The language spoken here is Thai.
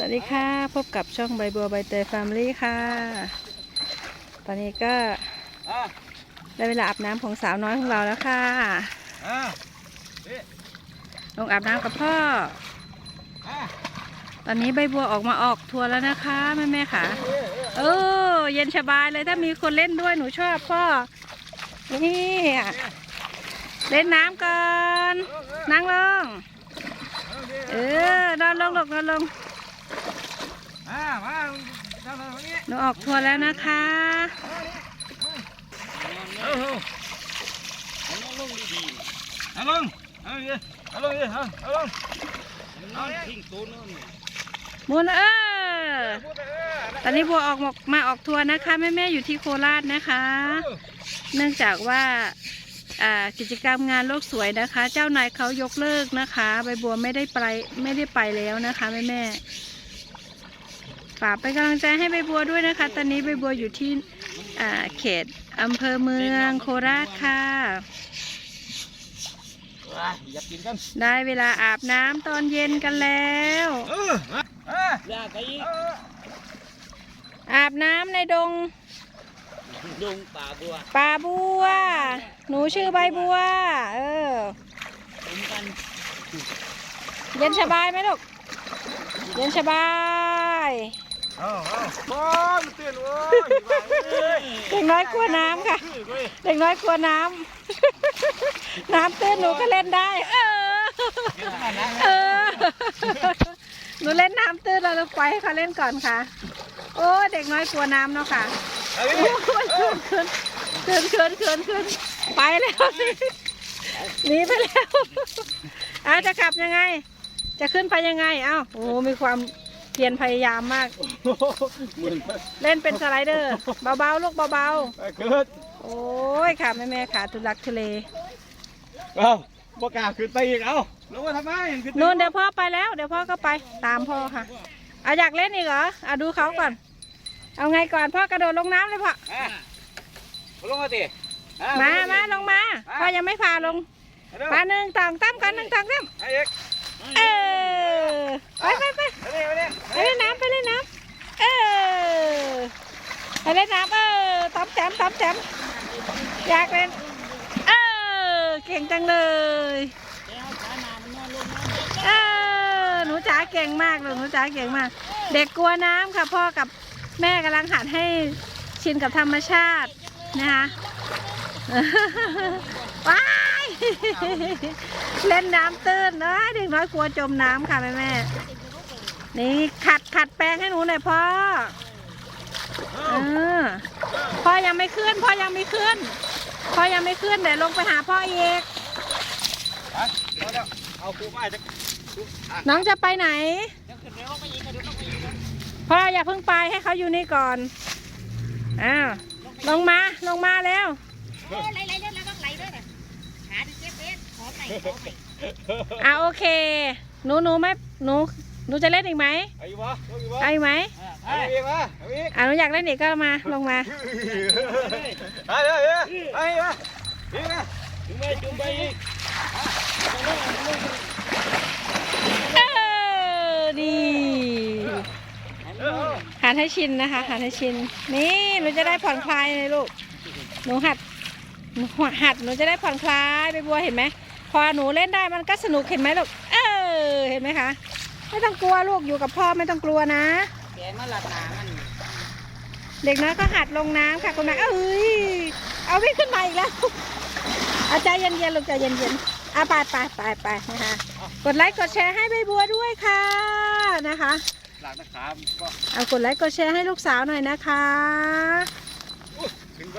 สวัสดีค่ะ พบกับช่องใบบัวใบเตยแฟมิลี่ค่ะ ตอนนี้ก็อะได้เวลาอาบน้ำของสาวน้อยของเราแล้วค่ะอะลงอาบน้ำกับพ่ออะตอนนี้ใบบัวออกมาออกทัวร์แล้วนะคะแม่แม่ๆค่ะเออเย็นสบายเลยถ้ามีคนเล่นด้วยหนูชอบพ่อ นี่อะเล่นน้ำก่อน นั่งลง เออนอนลงลงนอนลง อะมาทำอะไรตรงนี้หนูออกทัวร์แล้วนะคะเอาเอาเอาลงดีๆเอาลงเอาดิเอาลงดิเอาเอาลงเอาทิ้งตัวนู่นมุนเออตอนนี้บัวออกมาออกทัวร์นะคะแม่แม่ๆอยู่ที่โคราชนะคะ เนื่องจากว่ากิจกรรมงานโลกสวยนะคะ เจ้านายเขายกเลิกนะคะ ใบบัวไม่ได้ไปไม่ได้ไปแล้วนะคะแม่แม่ๆ ฝากเป็นกำลังใจให้ใบบัวด้วยนะคะ ตอนนี้ใบบัวอยู่ที่อ่าเขตอำเภอเมืองโคราชค่ะ อยากกินกันได้เวลาอาบน้ำตอนเย็นกันแล้วเออมาเอออยากไปอีกเอออาบน้ำในดง ดงป่าบัว ป่าบัว หนูชื่อใบบัว เออผมกันเย็นสบายไหมลูก เย็นสบาย เอาเอาบอลเตือนโว้ยเฮ้ยเด็กน้อยกลัวน้ำค่ะ เด็กน้อยกลัวน้ำ น้ำตื้นหนูก็เล่นได้ เออ เออ หนูเล่นน้ำตื้นเราปล่อยให้เขาเล่นก่อนค่ะ โอ้ยเด็กน้อยกลัวน้ำเนาะค่ะเอาดิโอ้ยขึ้นขึ้นขึ้นขึ้นขึ้นขึ้นไปแล้วหนีไปแล้วอาจะกลับยังไง จะขึ้นไปยังไง เอ้า โอ้ มีความเพียรพยายามมากหมื่นเล่นเป็นสไลเดอร์ เบาๆลูกเบาไปเกิดๆ โอ้ยค่ะแม่แม่ๆค่ะทุลักทุเลเอาบกล้าขึ้นไปอีกเอาลงมาทำไมขึ้ไปนู่นเดี๋ยวพ่อไปแล้ว เดี๋ยวพ่อก็ไปตามพ่อค่ะเอาอยากเล่นอีกเหรออะดูเขาก่อน เอาไงก่อนพ่อกระโดดลงน้ำเลยพ่ออะลงมาดิอะมามาลงมาพ่อยังไม่พาลงเร็วมาหนึ่งต่างตั้มกันหนึ่งต่างตั้มไอ้เอ็กเออไปไปไปไปดิไปดิไป เล่นน้ำไปเล่นน้ำเออไปเล่นน้ำเออต้อมแจมต้อมแจมอยากเล่นเออเก่งจังเลยเออหนูจ๋าเก่งมากเลยหนูจ๋าเก่งมาก เด็กกลัวน้ำค่ะพ่อกับแม่กำลังหัดให้ชินกับธรรมชาตินะคะว้ายเล่นน้ำตื้นเอ้ยเด็กน้อยกลัวจมน้ำค่ะแม่แม่ นี่ขัดขัดแปรงให้หนูหน่อยพ่อเออพ่อยังไม่ขึ้น พ่อยังไม่ขึ้น พ่อยังไม่ขึ้นเดี๋ยวลงไปหาพ่ออีกไปเดี๋ยวเดี๋ยวเอาครูมาจะอะน้องจะไปไหนำเดี๋ยวขึ้นเดี๋ยวลงไปอีกเดี๋ยวลงไปอีกนะพ่ออย่าเพิ่งไปให้เขาอยู่นี่ก่อนอ้าวลงมาลงมาแล้วโอ้ไหลไหลเรื่อยแล้วต้องไหลด้วยนะขาดิเจ็บเอ็ดขอใหม่ขอใหม่อ่าโอเคหนูหนูไม่หนู หนูจะเล่นอีกไหมเอาอีกวะเอาอีกวะเอาอีกไหมเออเอาอีกวะเอาอีกอ่าหนูอยากเล่นอีกก็มาลงมาเอาเดี๋ยวเดี๋ยวเอาอีกวะอีกวะจุ่มไปจุ่มไปอีกเออดีเออหัดให้ชินนะคะหัดให้ชิน นี่หนูจะได้ผ่อนคลายเลยลูกหนูหัดหนูหัดหนูจะได้ผ่อนคลายไปบัวเห็นไหมพอหนูเล่นได้มันก็สนุกเห็นไหมลูกเออเห็นไหมคะ ไม่ต้องกลัวลูกอยู่กับพ่อไม่ต้องกลัวนะแกมาหลัดหนามันเด็กน้อยก็หัดลงน้ำค่ะคุณแม่เอ้ยเอาวิ่งขึ้นมาอีกแล้วอาใจเย็นๆลูกใจเย็นๆอะไปไปไปไปนะคะกดไลค์กดแชร์ให้ใบบัวด้วยค่ะนะคะหลังตะขาก็เอากดไลค์กดแชร์ให้ลูกสาวหน่อยนะคะ